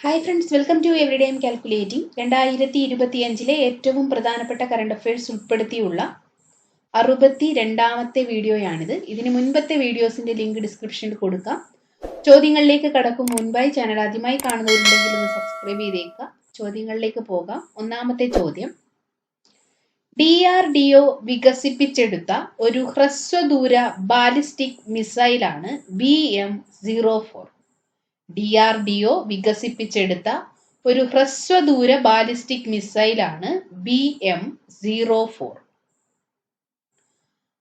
Hi friends welcome to every ഡേം calculating രണ്ടായിരത്തി ഇരുപത്തിയഞ്ചിലെ ഏറ്റവും പ്രധാനപ്പെട്ട കറണ്ട് അഫയേഴ്സ് ഉൾപ്പെടുത്തിയുള്ള അറുപത്തി രണ്ടാമത്തെ വീഡിയോയാണിത്. ഇതിന് മുൻപത്തെ വീഡിയോസിന്റെ ലിങ്ക് ഡിസ്ക്രിപ്ഷനിൽ കൊടുക്കാം. ചോദ്യങ്ങളിലേക്ക് കടക്കും മുൻപായി ചാനൽ ആദ്യമായി കാണുന്നവരുണ്ടെങ്കിൽ ഒന്ന് സബ്സ്ക്രൈബ് ചെയ്തേക്കുക. ചോദ്യങ്ങളിലേക്ക് പോകാം. ഒന്നാമത്തെ ചോദ്യം. ഡി ആർ ഡി ഒ വികസിപ്പിച്ചെടുത്ത ഒരു ഹ്രസ്വദൂര ballistic മിസൈലാണ് B M zero four D R D O വികസിപ്പിച്ചെടുത്ത ഒരു ഹ്രസ്വദൂര ബാലിസ്റ്റിക് മിസൈലാണ് ബി എം സീറോ ഫോർ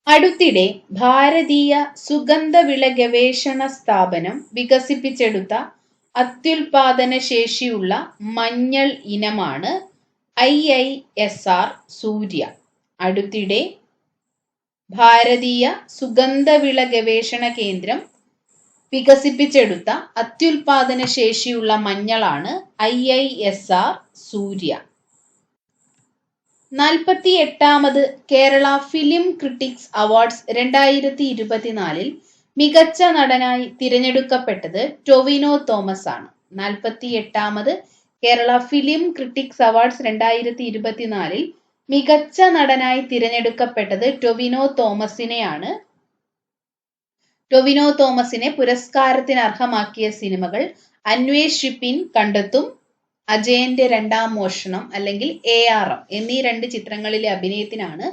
അടുത്തിടെ ഭാരതീയ സുഗന്ധവിള ഗവേഷണ സ്ഥാപനം വികസിപ്പിച്ചെടുത്ത അത്യുൽപാദന ശേഷിയുള്ള മഞ്ഞൾ ഇനമാണ് I I S R Surya. അടുത്തിടെ ഭാരതീയ സുഗന്ധവിള ഗവേഷണ കേന്ദ്രം വികസിപ്പിച്ചെടുത്ത അത്യുൽപാദന ശേഷിയുള്ള മഞ്ഞളാണ് I I S R Surya. നാൽപ്പത്തി എട്ടാമത് കേരള ഫിലിം ക്രിട്ടിക്സ് അവാർഡ്സ് രണ്ടായിരത്തി ഇരുപത്തിനാലിൽ മികച്ച നടനായി തിരഞ്ഞെടുക്കപ്പെട്ടത് ടൊവിനോ തോമസ് ആണ്. നാൽപ്പത്തി എട്ടാമത് കേരള ഫിലിം ക്രിട്ടിക്സ് അവാർഡ്സ് രണ്ടായിരത്തി ഇരുപത്തിനാലിൽ മികച്ച നടനായി തിരഞ്ഞെടുക്കപ്പെട്ടത് ടൊവിനോ തോമസിനെയാണ്. ടൊവിനോ തോമസിനെ പുരസ്കാരത്തിന് അർഹമാക്കിയ സിനിമകൾ അന്വേഷിപ്പിൻ കണ്ടെത്തും അജയന്റെ രണ്ടാം മോഷണം അല്ലെങ്കിൽ എ ആർ എം എന്നീ രണ്ട് ചിത്രങ്ങളിലെ അഭിനയത്തിനാണ്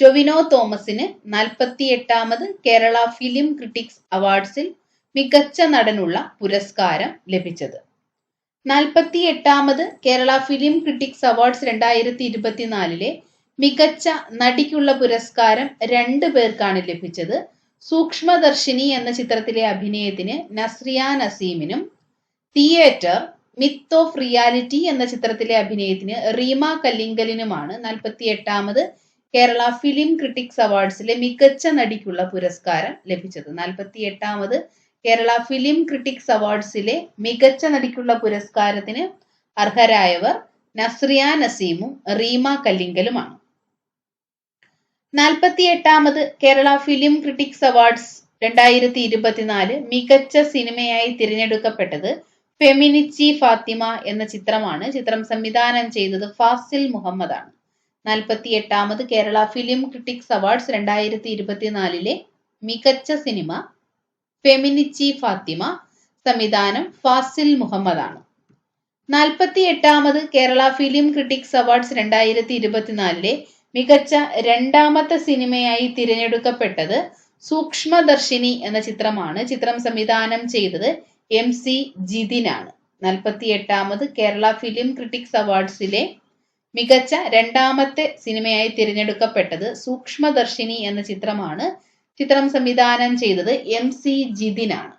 ടൊവിനോ തോമസിന് നാൽപ്പത്തി എട്ടാമത് കേരള ഫിലിം ക്രിട്ടിക്സ് അവാർഡ്സിൽ മികച്ച നടനുള്ള പുരസ്കാരം ലഭിച്ചത്. നാൽപ്പത്തി എട്ടാമത് കേരള ഫിലിം ക്രിട്ടിക്സ് അവാർഡ്സ് രണ്ടായിരത്തി ഇരുപത്തിനാലിലെ മികച്ച നടിക്കുള്ള പുരസ്കാരം രണ്ട് പേർക്കാണ് ലഭിച്ചത്. സൂക്ഷ്മദർശിനി എന്ന ചിത്രത്തിലെ അഭിനയത്തിന് നസ്രിയ നസീമിനും തിയേറ്റർ മിത്ത് ഓഫ് റിയാലിറ്റി എന്ന ചിത്രത്തിലെ അഭിനയത്തിന് റീമ കല്ലിങ്കലിനുമാണ് നാൽപ്പത്തി എട്ടാമത് കേരള ഫിലിം ക്രിട്ടിക്സ് അവാർഡ്സിലെ മികച്ച നടിക്കുള്ള പുരസ്കാരം ലഭിച്ചത്. നാൽപ്പത്തി എട്ടാമത് കേരള ഫിലിം ക്രിട്ടിക്സ് അവാർഡ്സിലെ മികച്ച നടിക്കുള്ള പുരസ്കാരത്തിന് അർഹരായവർ നസ്രിയ നസീമും റീമ കല്ലിങ്കലുമാണ്. നാൽപ്പത്തി എട്ടാമത് കേരള ഫിലിം ക്രിട്ടിക്സ് അവാർഡ്സ് രണ്ടായിരത്തി ഇരുപത്തിനാല് മികച്ച സിനിമയായി തിരഞ്ഞെടുക്കപ്പെട്ടത് ഫെമിനിച്ചി ഫാത്തിമ എന്ന ചിത്രമാണ്. ചിത്രം സംവിധാനം ചെയ്തത് ഫാസിൽ മുഹമ്മദാണ്. ആണ് നാൽപ്പത്തി എട്ടാമത് കേരള ഫിലിം ക്രിട്ടിക്സ് അവാർഡ്സ് രണ്ടായിരത്തി ഇരുപത്തിനാലിലെ മികച്ച സിനിമ ഫെമിനിച്ചി ഫാത്തിമ. സംവിധാനം ഫാസിൽ മുഹമ്മദാണ്. ആണ് നാൽപ്പത്തി എട്ടാമത് കേരള ഫിലിം ക്രിട്ടിക്സ് അവാർഡ്സ് രണ്ടായിരത്തി ഇരുപത്തിനാലിലെ മികച്ച രണ്ടാമത്തെ സിനിമയായി തിരഞ്ഞെടുക്കപ്പെട്ടത് സൂക്ഷ്മദർശിനി എന്ന ചിത്രമാണ്. ചിത്രം സംവിധാനം ചെയ്തത് എം സി ജിതിനാണ്. നാൽപ്പത്തി എട്ടാമത് കേരള ഫിലിം ക്രിട്ടിക്സ് അവാർഡ്സിലെ മികച്ച രണ്ടാമത്തെ സിനിമയായി തിരഞ്ഞെടുക്കപ്പെട്ടത് സൂക്ഷ്മദർശിനി എന്ന ചിത്രമാണ്. ചിത്രം സംവിധാനം ചെയ്തത് എം സി ജിതിനാണ്.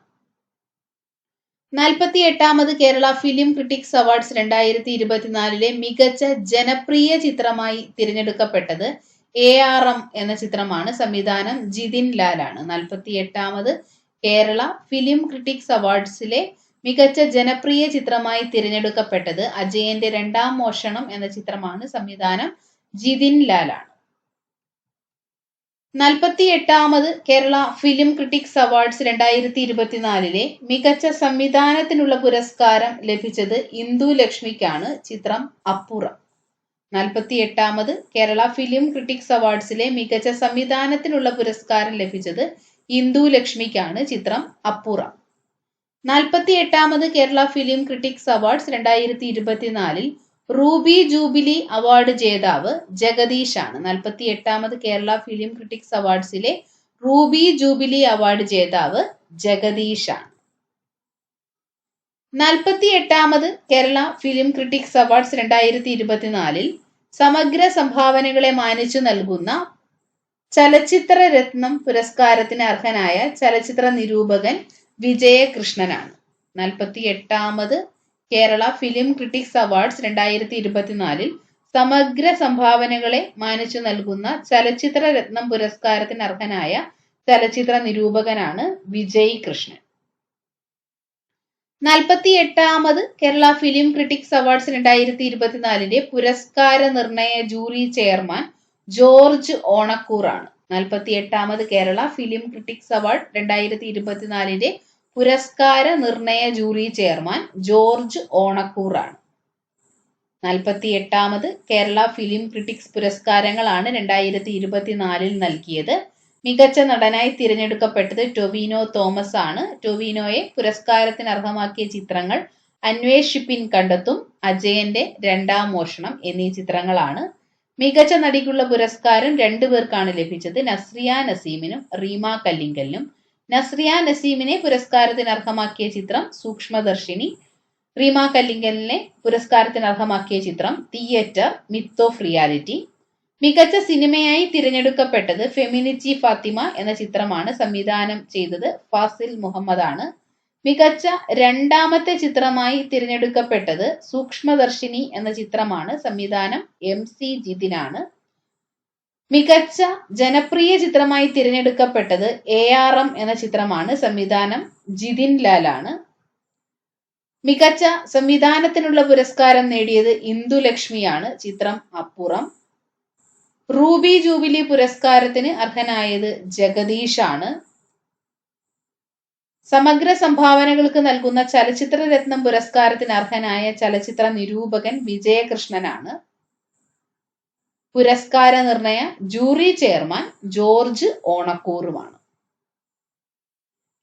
നാൽപ്പത്തി എട്ടാമത് കേരള ഫിലിം ക്രിട്ടിക്സ് അവാർഡ്സ് രണ്ടായിരത്തി ഇരുപത്തിനാലിലെ മികച്ച ജനപ്രിയ ചിത്രമായി തിരഞ്ഞെടുക്കപ്പെട്ടത് എ ആർ എം എന്ന ചിത്രമാണ്. സംവിധാനം ജിതിൻ ലാലാണ്. നാൽപ്പത്തി എട്ടാമത് കേരള ഫിലിം ക്രിട്ടിക്സ് അവാർഡ്സിലെ മികച്ച ജനപ്രിയ ചിത്രമായി തിരഞ്ഞെടുക്കപ്പെട്ടത് അജയന്റെ രണ്ടാം മോഷണം എന്ന ചിത്രമാണ്. സംവിധാനം ജിതിൻ ലാലാണ്. നാൽപ്പത്തി എട്ടാമത് കേരള ഫിലിം ക്രിട്ടിക്സ് അവാർഡ്സ് രണ്ടായിരത്തി ഇരുപത്തിനാലിലെ മികച്ച സംവിധാനത്തിനുള്ള പുരസ്കാരം ലഭിച്ചത് ഇന്ദു ലക്ഷ്മിക്കാണ് ചിത്രം അപ്പുറം. നാൽപ്പത്തി എട്ടാമത് കേരള ഫിലിം ക്രിട്ടിക്സ് അവാർഡ്സിലെ മികച്ച സംവിധാനത്തിനുള്ള പുരസ്കാരം ലഭിച്ചത് ഇന്ദു ലക്ഷ്മിക്കാണ് ചിത്രം അപ്പുറം. നാൽപ്പത്തി എട്ടാമത് കേരള ഫിലിം ക്രിട്ടിക്സ് അവാർഡ്സ് രണ്ടായിരത്തി ഇരുപത്തിനാലിൽ റൂബി ജൂബിലി അവാർഡ് ജേതാവ് ജഗദീഷാണ്. നാൽപ്പത്തി എട്ടാമത് കേരള ഫിലിം ക്രിട്ടിക്സ് അവാർഡ്സിലെ റൂബി ജൂബിലി അവാർഡ് ജേതാവ് ജഗദീഷാണ്. നാൽപ്പത്തി എട്ടാമത് കേരള ഫിലിം ക്രിട്ടിക്സ് അവാർഡ്സ് രണ്ടായിരത്തി ഇരുപത്തിനാലിൽ സമഗ്ര സംഭാവനകളെ മാനിച്ചു നൽകുന്ന ചലച്ചിത്ര രത്നം പുരസ്കാരത്തിന് അർഹനായ ചലച്ചിത്ര നിരൂപകൻ വിജയകൃഷ്ണനാണ്. നാൽപ്പത്തി എട്ടാമത് കേരള ഫിലിം ക്രിട്ടിക്സ് അവാർഡ്സ് രണ്ടായിരത്തി ഇരുപത്തിനാലിൽ സമഗ്ര സംഭാവനകളെ മാനിച്ചു നൽകുന്ന ചലച്ചിത്ര രത്നം പുരസ്കാരത്തിന് അർഹനായ ചലച്ചിത്ര നിരൂപകനാണ് വിജയ് കൃഷ്ണൻ. നാൽപ്പത്തി എട്ടാമത് കേരള ഫിലിം ക്രിട്ടിക്സ് അവാർഡ്സ് രണ്ടായിരത്തി ഇരുപത്തിനാലിന്റെ പുരസ്കാര നിർണയ ജൂറി ചെയർമാൻ ജോർജ് ഓണക്കൂറാണ്. നാൽപ്പത്തി എട്ടാമത് കേരള ഫിലിം ക്രിട്ടിക്സ് അവാർഡ് രണ്ടായിരത്തി ഇരുപത്തിനാലിന്റെ പുരസ്കാര നിർണയ ജൂറി ചെയർമാൻ ജോർജ് ഓണക്കൂറാണ്. നാൽപ്പത്തി എട്ടാമത് കേരള ഫിലിം ക്രിട്ടിക്സ് പുരസ്കാരങ്ങളാണ് രണ്ടായിരത്തി ഇരുപത്തിനാലിൽ നൽകിയത്. മികച്ച നടനായി തിരഞ്ഞെടുക്കപ്പെട്ടത് ടൊവിനോ തോമസ് ആണ് ടൊവിനോയെ പുരസ്കാരത്തിന് അർഹമാക്കിയ ചിത്രങ്ങൾ അന്വേഷിപ്പിൻ കണ്ടെത്തും അജയന്റെ രണ്ടാം മോഷണം എന്നീ ചിത്രങ്ങളാണ്. മികച്ച നടിക്കുള്ള പുരസ്കാരം രണ്ടുപേർക്കാണ് ലഭിച്ചത്. നസ്രിയ നസീമിനും റീമ കല്ലിങ്കലിനും. നസ്രിയ നസീമിനെ പുരസ്കാരത്തിന് അർഹമാക്കിയ ചിത്രം സൂക്ഷ്മദർശിനി. റീമ കല്ലിങ്കലിനെ പുരസ്കാരത്തിന് അർഹമാക്കിയ ചിത്രം തിയേറ്റർ മിത്ത് ഓഫ് റിയാലിറ്റി. മികച്ച സിനിമയായി തിരഞ്ഞെടുക്കപ്പെട്ടത് ഫെമിനിറ്റി ഫാത്തിമ എന്ന ചിത്രമാണ് സംവിധാനം ചെയ്തത് ഫാസിൽ മുഹമ്മദ് ആണ് മികച്ച രണ്ടാമത്തെ ചിത്രമായി തിരഞ്ഞെടുക്കപ്പെട്ടത് സൂക്ഷ്മദർശിനി എന്ന ചിത്രമാണ് സംവിധാനം എം സി ജിതിനാണ്. മികച്ച ജനപ്രിയ ചിത്രമായി തിരഞ്ഞെടുക്കപ്പെട്ടത് എ ആർ എം എന്ന ചിത്രമാണ്. സംവിധാനം ജിതിൻ ലാലാണ്. മികച്ച സംവിധാനത്തിനുള്ള പുരസ്കാരം നേടിയത് ഇന്ദുലക്ഷ്മിയാണ് ചിത്രം അപ്പുറം. റൂബി ജൂബിലി പുരസ്കാരത്തിന് അർഹനായത് ജഗദീഷാണ്. സമഗ്ര സംഭാവനകൾക്ക് നൽകുന്ന ചലച്ചിത്ര രത്നം പുരസ്കാരത്തിന് അർഹനായ ചലച്ചിത്ര നിരൂപകൻ വിജയകൃഷ്ണനാണ്. പുരസ്കാര നിർണയ ജൂറി ചെയർമാൻ ജോർജ് ഓണക്കൂറുമാണ്.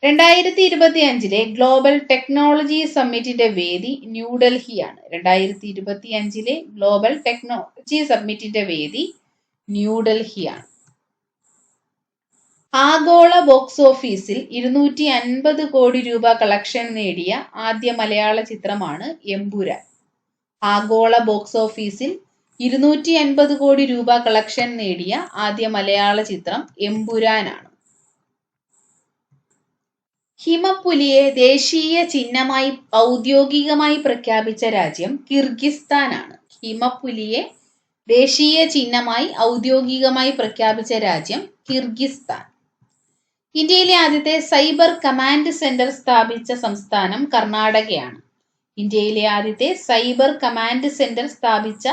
രണ്ടായിരത്തി ഇരുപത്തി അഞ്ചിലെ ഗ്ലോബൽ ടെക്നോളജി സമ്മിറ്റിന്റെ വേദി ന്യൂഡൽഹിയാണ്. രണ്ടായിരത്തി ഇരുപത്തി അഞ്ചിലെ ഗ്ലോബൽ ടെക്നോളജി സമ്മിറ്റിന്റെ വേദി ന്യൂഡൽഹിയാണ്. ആഗോള ബോക്സ് ഓഫീസിൽ ഇരുന്നൂറ്റി അൻപത് കോടി രൂപ കളക്ഷൻ നേടിയ ആദ്യ മലയാള ചിത്രമാണ് എമ്പുരാൻ. ആഗോള ബോക്സ് ഓഫീസിൽ ഇരുന്നൂറ്റി അൻപത് കോടി രൂപ കളക്ഷൻ നേടിയ ആദ്യ മലയാള ചിത്രം എമ്പുരാനാണ്. ഹിമപ്പുലിയെ ദേശീയ ചിഹ്നമായി ഔദ്യോഗികമായി പ്രഖ്യാപിച്ച രാജ്യം കിർഗിസ്ഥാനാണ്. ഹിമപ്പുലിയെ ദേശീയ ചിഹ്നമായി ഔദ്യോഗികമായി പ്രഖ്യാപിച്ച രാജ്യം കിർഗിസ്ഥാൻ. ഇന്ത്യയിലെ ആദ്യത്തെ സൈബർ കമാൻഡ് സെന്റർ സ്ഥാപിച്ച സംസ്ഥാനം കർണാടകയാണ്. ഇന്ത്യയിലെ ആദ്യത്തെ സൈബർ കമാൻഡ് സെന്റർ സ്ഥാപിച്ച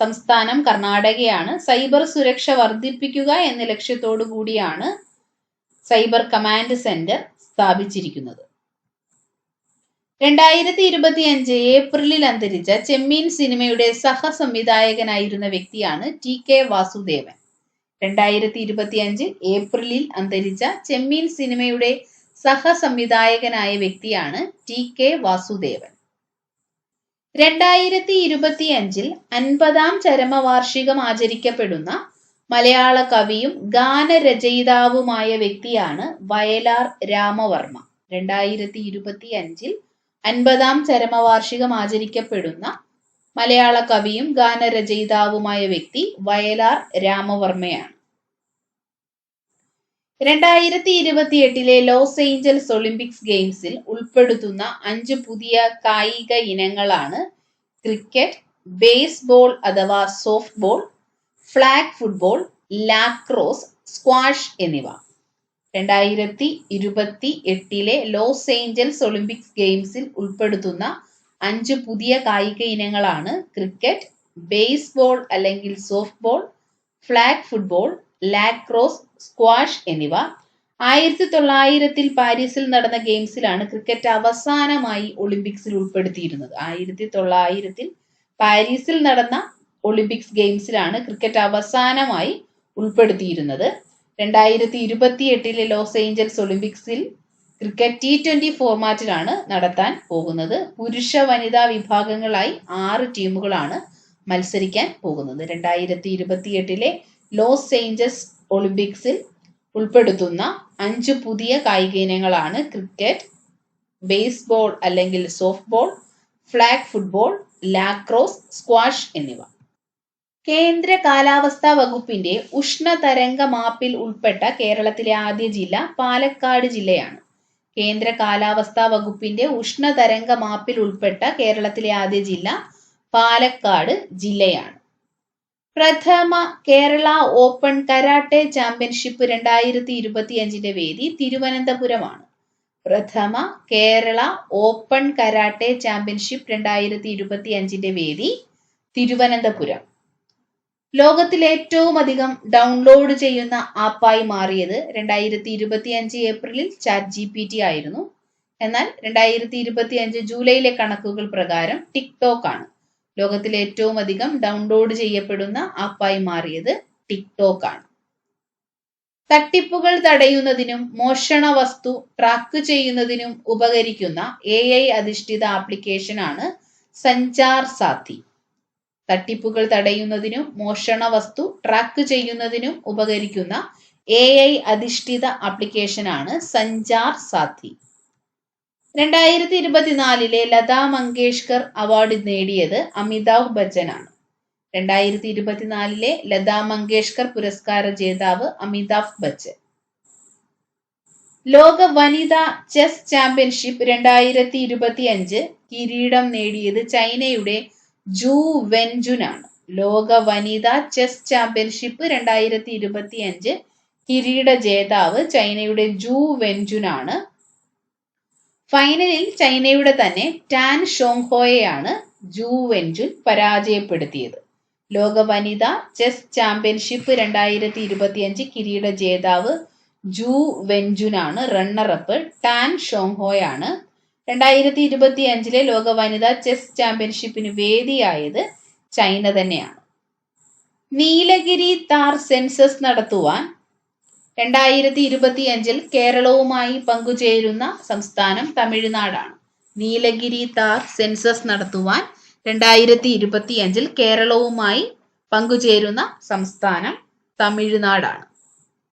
സംസ്ഥാനം കർണാടകയാണ്. സൈബർ സുരക്ഷ വർദ്ധിപ്പിക്കുക എന്ന ലക്ഷ്യത്തോടു കൂടിയാണ് സൈബർ കമാൻഡ് സെന്റർ സ്ഥാപിച്ചിരിക്കുന്നത്. രണ്ടായിരത്തി ഇരുപത്തി അഞ്ച് ഏപ്രിലിൽ അന്തരിച്ച ചെമ്മീൻ സിനിമയുടെ സഹസംവിധായകനായിരുന്ന വ്യക്തിയാണ് ടി കെ വാസുദേവൻ. രണ്ടായിരത്തി ഇരുപത്തി അഞ്ച് ഏപ്രിലിൽ അന്തരിച്ച ചെമ്മീൻ സിനിമയുടെ സഹസംവിധായകനായ വ്യക്തിയാണ് ടി കെ വാസുദേവൻ. രണ്ടായിരത്തി ഇരുപത്തി അഞ്ചിൽ അൻപതാം ചരമവാർഷികം ആചരിക്കപ്പെടുന്ന മലയാള കവിയും ഗാനരചയിതാവുമായ വ്യക്തിയാണ് വയലാർ രാമവർമ്മ. രണ്ടായിരത്തി ഇരുപത്തി അഞ്ചിൽ അൻപതാം ചരമവാർഷികം ആചരിക്കപ്പെടുന്ന മലയാള കവിയും ഗാനരചയിതാവുമായ വ്യക്തി വയലാർ രാമവർമ്മയാണ്. രണ്ടായിരത്തി ഇരുപത്തിയെട്ടിലെ ലോസ് ഏഞ്ചൽസ് ഒളിമ്പിക്സ് ഗെയിംസിൽ ഉൾപ്പെടുത്തുന്ന അഞ്ച് പുതിയ കായിക ഇനങ്ങളാണ് ക്രിക്കറ്റ് ബേസ്ബോൾ അഥവാ soft ball flag football lacrosse squash എന്നിവ. രണ്ടായിരത്തി ഇരുപത്തി എട്ടിലെ ലോസ് ഏഞ്ചൽസ് ഒളിമ്പിക്സ് ഗെയിംസിൽ ഉൾപ്പെടുത്തുന്ന അഞ്ച് പുതിയ കായിക ഇനങ്ങളാണ് ക്രിക്കറ്റ് ബേസ്ബോൾ അല്ലെങ്കിൽ soft ball flag football lacrosse squash എന്നിവ ആയിരത്തി തൊള്ളായിരത്തിൽ പാരീസിൽ നടന്ന ഗെയിംസിലാണ് ക്രിക്കറ്റ് അവസാനമായി ഒളിമ്പിക്സിൽ ഉൾപ്പെടുത്തിയിരുന്നത്. ആയിരത്തി തൊള്ളായിരത്തിൽ പാരീസിൽ നടന്ന ഒളിമ്പിക്സ് ഗെയിംസിലാണ് ക്രിക്കറ്റ് അവസാനമായി ഉൾപ്പെടുത്തിയിരുന്നത്. രണ്ടായിരത്തി ഇരുപത്തി എട്ടിലെ ലോസ് ഏഞ്ചൽസ് ഒളിമ്പിക്സിൽ ക്രിക്കറ്റ് ടി ട്വന്റി ഫോർമാറ്റിലാണ് നടത്താൻ പോകുന്നത്. പുരുഷ വനിതാ വിഭാഗങ്ങളായി ആറ് ടീമുകളാണ് മത്സരിക്കാൻ പോകുന്നത്. രണ്ടായിരത്തി ഇരുപത്തി എട്ടിലെ ലോസ് ഏഞ്ചൽസ് ഒളിമ്പിക്സിൽ ഉൾപ്പെടുത്തുന്ന അഞ്ച് പുതിയ കായിക ഇനങ്ങളാണ് ക്രിക്കറ്റ് ബേസ്ബോൾ അല്ലെങ്കിൽ soft ball flag football lacrosse squash എന്നിവ. കേന്ദ്ര കാലാവസ്ഥാ വകുപ്പിന്റെ ഉഷ്ണതരംഗ മാപ്പിൽ ഉൾപ്പെട്ട കേരളത്തിലെ ആദ്യ ജില്ല പാലക്കാട് ജില്ലയാണ്. കേന്ദ്ര കാലാവസ്ഥാ വകുപ്പിന്റെ ഉഷ്ണതരംഗ മാപ്പിൽ ഉൾപ്പെട്ട കേരളത്തിലെ ആദ്യ ജില്ല പാലക്കാട് ജില്ലയാണ്. പ്രഥമ കേരള ഓപ്പൺ കരാട്ടെ ചാമ്പ്യൻഷിപ്പ് രണ്ടായിരത്തി ഇരുപത്തിയഞ്ചിന്റെ വേദി തിരുവനന്തപുരമാണ്. പ്രഥമ കേരള ഓപ്പൺ കരാട്ടെ ചാമ്പ്യൻഷിപ്പ് രണ്ടായിരത്തി ഇരുപത്തിയഞ്ചിന്റെ വേദി തിരുവനന്തപുരം. ലോകത്തിൽ ഏറ്റവും അധികം ഡൗൺലോഡ് ചെയ്യുന്ന ആപ്പായി മാറിയത് രണ്ടായിരത്തി ഇരുപത്തിയഞ്ച് ഏപ്രിലിൽ ചാറ്റ് ജി പി ടി ആയിരുന്നു. എന്നാൽ രണ്ടായിരത്തി ഇരുപത്തി അഞ്ച് ജൂലൈയിലെ കണക്കുകൾ പ്രകാരം ടിക്ടോക്ക് ആണ്. ലോകത്തിലെ ഏറ്റവും അധികം ഡൗൺലോഡ് ചെയ്യപ്പെടുന്ന ആപ്പായി മാറിയത് ടിക്ടോക്ക് ആണ്. തട്ടിപ്പുകൾ തടയുന്നതിനും മോഷണ വസ്തു ട്രാക്ക് ചെയ്യുന്നതിനും ഉപകരിക്കുന്ന എ ഐ അധിഷ്ഠിത ആപ്ലിക്കേഷനാണ് സഞ്ചാർ സാത്തി തട്ടിപ്പുകൾ തടയുന്നതിനും മോഷണ വസ്തു ട്രാക്ക് ചെയ്യുന്നതിനും ഉപകരിക്കുന്ന എ ഐ അധിഷ്ഠിത ആപ്ലിക്കേഷനാണ് സഞ്ചാർ സാത്തി രണ്ടായിരത്തി ഇരുപത്തിനാലിലെ ലതാ മങ്കേഷ്കർ അവാർഡ് നേടിയത് അമിതാഭ് ബച്ചനാണ്. രണ്ടായിരത്തി ഇരുപത്തിനാലിലെ ലതാ മങ്കേഷ്കർ പുരസ്കാര ജേതാവ് അമിതാഭ് ബച്ചൻ. ലോക വനിതാ ചെസ് ചാമ്പ്യൻഷിപ്പ് രണ്ടായിരത്തി ഇരുപത്തി അഞ്ച് കിരീടം നേടിയത് ചൈനയുടെ ജൂ വെൻജുനാണ്. ലോക വനിതാ ചെസ് ചാമ്പ്യൻഷിപ്പ് രണ്ടായിരത്തി ഇരുപത്തി അഞ്ച് കിരീട ജേതാവ് ചൈനയുടെ ജൂ വെൻജുനാണ്. ഫൈനലിൽ ചൈനയുടെ തന്നെ ടാൻ ഷോങ്ഹോയെയാണ് ജൂ വെൻജുൻ പരാജയപ്പെടുത്തിയത്. ലോക വനിതാ ചെസ് ചാമ്പ്യൻഷിപ്പ് രണ്ടായിരത്തി ഇരുപത്തിയഞ്ച് കിരീട ജേതാവ് ജൂ വെൻജുനാണ് റണ്ണറപ്പ് ടാൻ ഷോങ്ഹോയാണ്. രണ്ടായിരത്തി ഇരുപത്തി അഞ്ചിലെ ലോക വനിതാ ചെസ് ചാമ്പ്യൻഷിപ്പിന് വേദിയായത് ചൈന തന്നെയാണ്. നീലഗിരി താർ സെൻസസ് നടത്തുവാൻ രണ്ടായിരത്തി ഇരുപത്തി അഞ്ചിൽ കേരളവുമായി പങ്കുചേരുന്ന സംസ്ഥാനം തമിഴ്നാടാണ്. നീലഗിരി താർ സെൻസസ് നടത്തുവാൻ രണ്ടായിരത്തി ഇരുപത്തി അഞ്ചിൽ കേരളവുമായി പങ്കുചേരുന്ന സംസ്ഥാനം തമിഴ്നാടാണ്.